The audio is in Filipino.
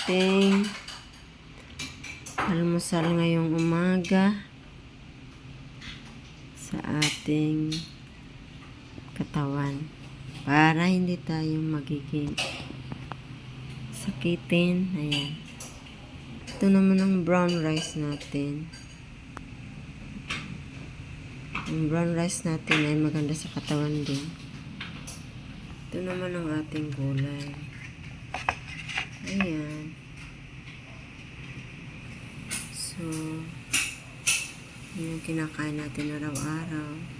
ating almusal ngayong umaga sa ating katawan para hindi tayo magiging sakitin. Ayan. Ito naman ang brown rice natin. Ang brown rice natin ay maganda sa katawan din. Ito naman ang ating gulay. Ayan. So, yun yung kinakain natin araw-araw.